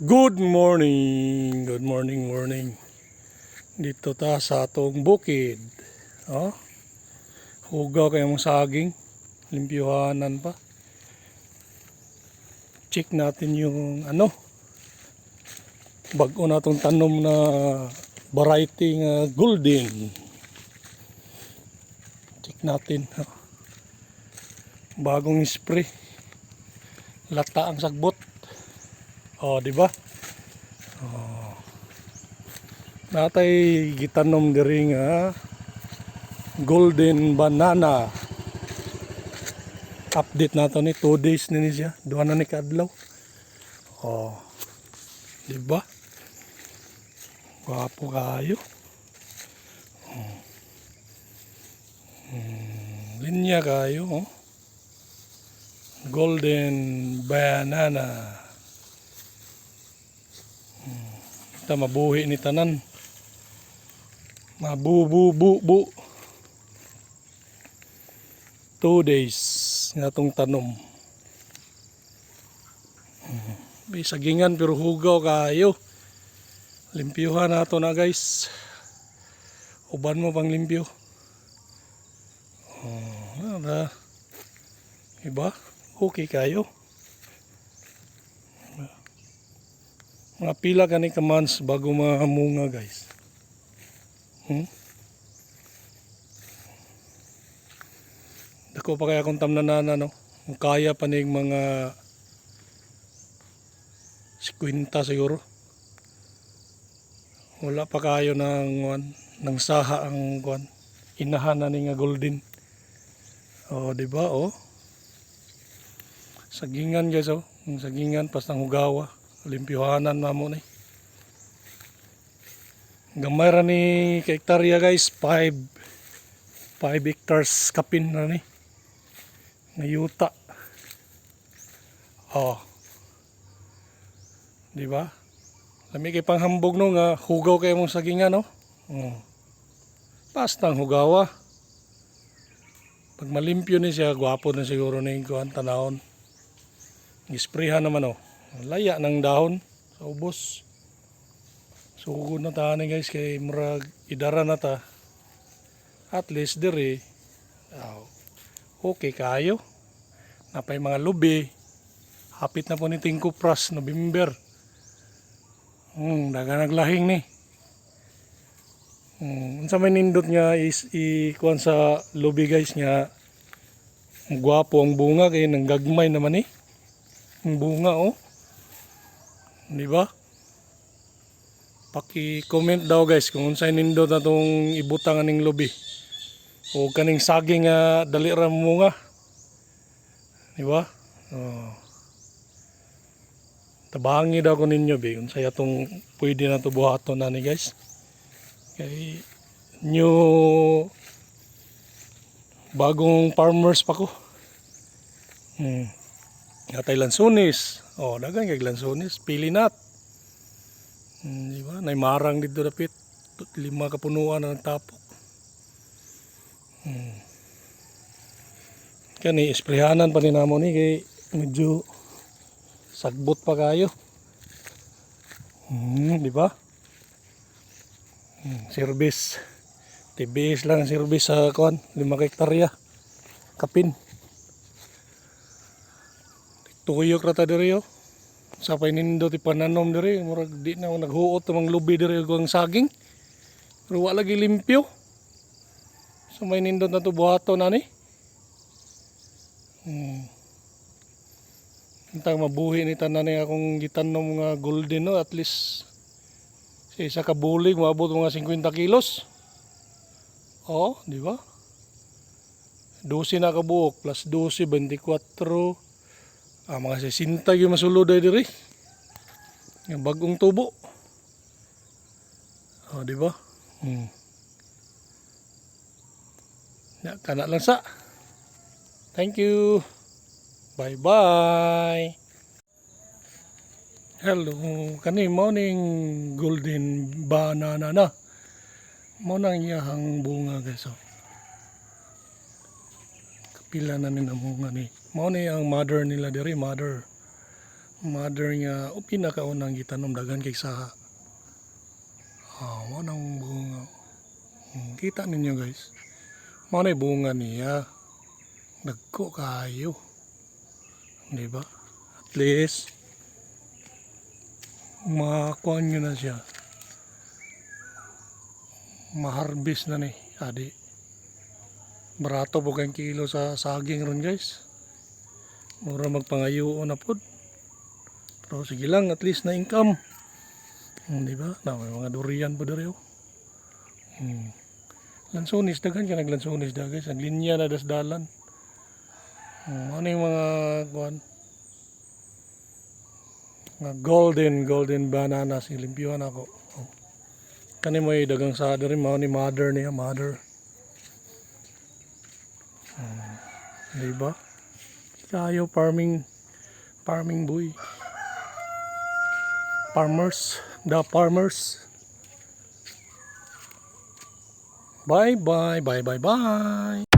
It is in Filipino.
Good morning, good morning, morning. Dito ta sa atong bukid. Oh. Hugaw kayo mong saging. Limpyuhanan pa. Check natin yung ano. Bago natong tanom na variety nga golden. Check natin. oh. Bagong spray. Lata ang sagbot. Oh, di ba? Oh. Natay gitanom diri nga golden banana. Update nato ni 2 days na ni siya. Duha na ni kadlaw. Oh. Di ba? Gwapo kayo. Oh. Hmm, linya kayo, oh. Golden banana. Ita mabuhi ni tanan. Mabubu-bu-bu. Two days nga tong tanom. May sagingan pero hugaw kayo. Limpyuhan nato na guys. Uban mo pang limpyo. Oh, na. Iba? Okay kayo. Mga pila gani ka months bago mamunga guys. Hmm? Dako pa kaya kung tamnanan no. Kung kaya pa ning mga 50 siguro. Wala pa kayo ng ng saha ang kwan. Inahan na ni nga golden. Oh, di ba? Oh. Sagingan guys oh. Ang sagingan pas hugawa. Limpyuhanan na mo ni. Gamay ra ni ka hektarya guys, 5 5 hectares kapin na ni. Ngayuta. Oh. Di ba? Lami kay panghambog no nga hugaw kay mong sagingan no. Oh. Pastang hugawa. Pag malimpyo ni siya, gwapo na siguro ni kuan tanahon. Gisprehan naman oh. Laya ng dahon sa ubos. Sugod na tani guys kay murag idara na ta. At least diri oh, okay kayo. Napay mga lubi. Hapit na po ni Tingko Pras November. Hmm, daga naglahing ni. Hmm, unsa may nindot nga is i kuan sa lubi guys nga gwapo ang bunga kay nang gagmay naman eh. Ang bunga oh. Di ba? Paki-comment daw guys kung unsay nindot na tong ibutang aning lubi. O kaning saging nga dali ra munga. Di ba? Oh. Tabangi daw ko ninyo be unsay atong pwede na to buhaton na ni guys. Kay new bagong farmers pa ko. Hmm. Atay lansones. Oh, dagan kay lansones, pili nat. Hmm, di ba? Nay marang dito dapit. Lima kapunuan ang tapok. Hmm. Kani esprehanan pa ni namo ni kay medyo sagbot pa kayo. Hmm, di ba? Hmm, service. TBS lang ang service sa kuan, lima ka hektarya. Kapin. Tuyok rata diri yo. Sa panindo ti pananom diri, murag di na naghuot ng lubi diri ko ang saging. Pero wala lagi limpyo. So may nindot na to buhato na ni. Hmm. Intang mabuhi ni tanan ni akong gitanom nga golden no at least sa isa ka bulig maabot mga 50 kilos. Oh, di ba? 12 na ka buok plus 12 24 Ah, mga 60 yung masulod ay diri. Yung bagong tubo. Oh, di? Hmm. Ya, kana lang sa. Thank you. Bye-bye. Hello, kani morning golden banana na. Mo nang iyahang bunga guys. Oh. Kapila na ni na bunga ni. Mo ni ang mother nila diri, mother. Mother nga o pinakaunang gitanom daghan kay saha. Ah, mo nang bunga. Hmm, kita ninyo guys. Mo na bunga niya. Nagko kayo. Di ba? At least makakuha nyo na siya. Maharbis na ni, adi. Barato po kayong kilo sa saging ron guys. Mura magpangayo na pod. Pero sige lang, at least na income. Hmm, di ba? Na, may mga durian po dere oh. Hmm. Lansones, daghan ka naglansones da guys. Ang linya na dasdalan. Hmm, ano yung mga kuan? Mga golden, golden bananas. Ilimpyuhan ako. Oh. Kani mo dagang sa dere mao ni mother niya, mother. Hmm. Di ba? Kayo farming farming boy. Farmers, the farmers. Bye bye, bye bye bye.